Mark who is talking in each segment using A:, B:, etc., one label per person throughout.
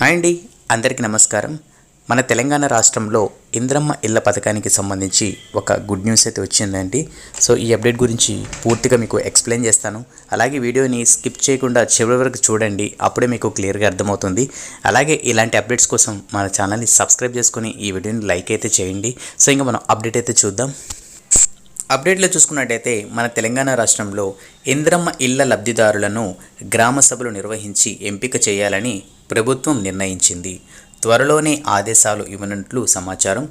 A: Hi అండి అందరికీ నమస్కారం. మన తెలంగాణ రాష్ట్రంలో ఇంద్రమ్మ ఇళ్ళ పథకానికి సంబంధించి ఒక గుడ్ న్యూస్ అయితే వచ్చిందండి. సో ఈ అప్డేట్ గురించి పూర్తిగా మీకు ఎక్స్ప్లెయిన్ చేస్తాను. అలాగే వీడియోని స్కిప్ చేయకుండా చివరి వరకు చూడండి అప్పుడే మీకు క్లియర్గా అర్థమవుతుంది. అలాగే ఇలాంటి అప్డేట్స్ కోసం మన ఛానల్ని సబ్స్క్రైబ్ చేసుకొని ఈ వీడియోని లైక్ అయితే చేయండి. సో ఇంకా మనం అప్డేట్ అయితే చూద్దాం. అప్డేట్లో చూసుకున్నట్టయితే మన తెలంగాణ రాష్ట్రంలో ఇంద్రమ్మ ఇళ్ళ లబ్ధిదారులను గ్రామ సభలు నిర్వహించి ఎంపిక చేయాలని ప్రభుత్వం నిర్ణయించింది. త్వరలోనే ఆదేశాలు ఇవ్వనున్నట్లు సమాచారం.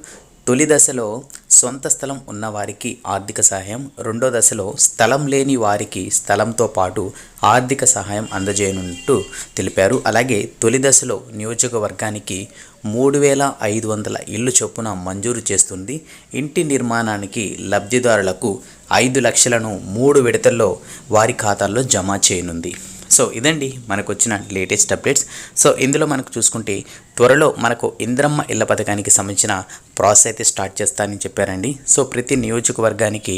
A: తొలి దశలో సొంత స్థలం ఉన్నవారికి ఆర్థిక సహాయం. రెండో దశలో స్థలం లేని వారికి స్థలంతో పాటు ఆర్థిక సహాయం అందజేయనున్నట్టు తెలిపారు. అలాగే తొలి దశలో నియోజకవర్గానికి మూడు వేల ఐదు వందల ఇల్లు చొప్పున మంజూరు చేస్తుంది. ఇంటి నిర్మాణానికి లబ్ధిదారులకు ఐదు లక్షలను మూడు విడతల్లో వారి ఖాతాల్లో జమ చేయనుంది. సో ఇదండి మనకు వచ్చిన లేటెస్ట్ అప్డేట్స్. సో ఇందులో మనకు చూసుకుంటే త్వరలో మనకు ఇంద్రమ్మ ఇళ్ళ పథకానికి సంబంధించిన ప్రాసెస్ అయితే స్టార్ట్ చేస్తానని చెప్పారండి. సో ప్రతి నియోజకవర్గానికి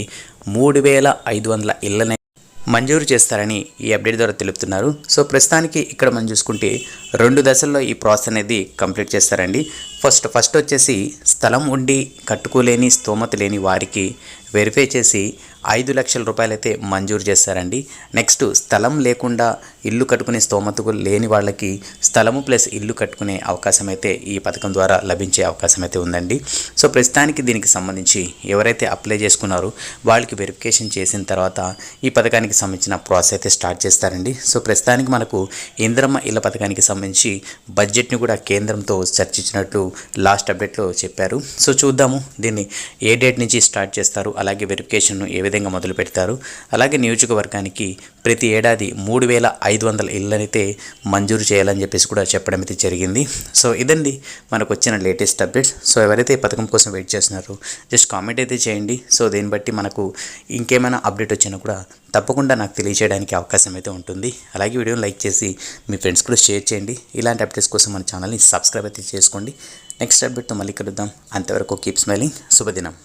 A: మూడు వేల ఐదు వందల ఇళ్ళని మంజూరు చేస్తారని ఈ అప్డేట్ ద్వారా తెలుపుతున్నారు. సో ప్రస్తుతానికి ఇక్కడ మనం చూసుకుంటే రెండు దశల్లో ఈ ప్రాసెస్ అనేది కంప్లీట్ చేస్తారండి. ఫస్ట్ ఫస్ట్ వచ్చేసి స్థలం ఉండి కట్టుకోలేని స్తోమత లేని వారికి వెరిఫై చేసి ఐదు లక్షల రూపాయలైతే మంజూరు చేస్తారండి నెక్స్ట్ స్థలం లేకుండా ఇల్లు కట్టుకునే స్తోమతకు లేని వాళ్ళకి స్థలము ప్లస్ ఇల్లు కట్టుకునే అవకాశం అయితే ఈ పథకం ద్వారా లభించే అవకాశం అయితే ఉందండి. సో ప్రస్తుతానికి దీనికి సంబంధించి ఎవరైతే అప్లై చేసుకున్నారో వాళ్ళకి వెరిఫికేషన్ చేసిన తర్వాత ఈ పథకానికి సంబంధించిన ప్రాసెస్ అయితే స్టార్ట్ చేస్తారండి. సో ప్రస్తుతానికి మనకు ఇంద్రమ్మ ఇళ్ళ పథకానికి సంబంధించి బడ్జెట్ని కూడా కేంద్రంతో చర్చించినట్లు లాస్ట్ అప్డేట్లో చెప్పారు. సో చూద్దాము దీన్ని ఏ డేట్ నుంచి స్టార్ట్ చేస్తారు అలాగే వెరిఫికేషన్ ఏ విధంగా మొదలు పెడతారు. అలాగే నియోజకవర్గానికి ప్రతి ఏడాది మూడు వేల ఐదు వందల ఇళ్ళనైతే మంజూరు చేయాలని చెప్పేసి కూడా చెప్పడం అయితే జరిగింది. సో ఇదండి మనకు వచ్చిన లేటెస్ట్ అప్డేట్స్. సో ఎవరైతే ఈ పథకం కోసం వెయిట్ చేస్తున్నారో జస్ట్ కామెంట్ అయితే చేయండి. సో దీన్ని బట్టి మనకు ఇంకేమైనా అప్డేట్ వచ్చినా కూడా తప్పకుండా నాకు తెలియజేయడానికి అవకాశం అయితే ఉంటుంది. అలాగే వీడియోని లైక్ చేసి మీ ఫ్రెండ్స్ కూడా షేర్ చేయండి. ఇలాంటి అప్డేట్స్ కోసం మన ఛానల్ని సబ్స్క్రైబ్ అయితే చేసుకోండి. నెక్స్ట్ అప్డేట్తో మళ్ళీ కలుద్దాం. అంతవరకు కీప్ స్మైలింగ్ శుభదినం.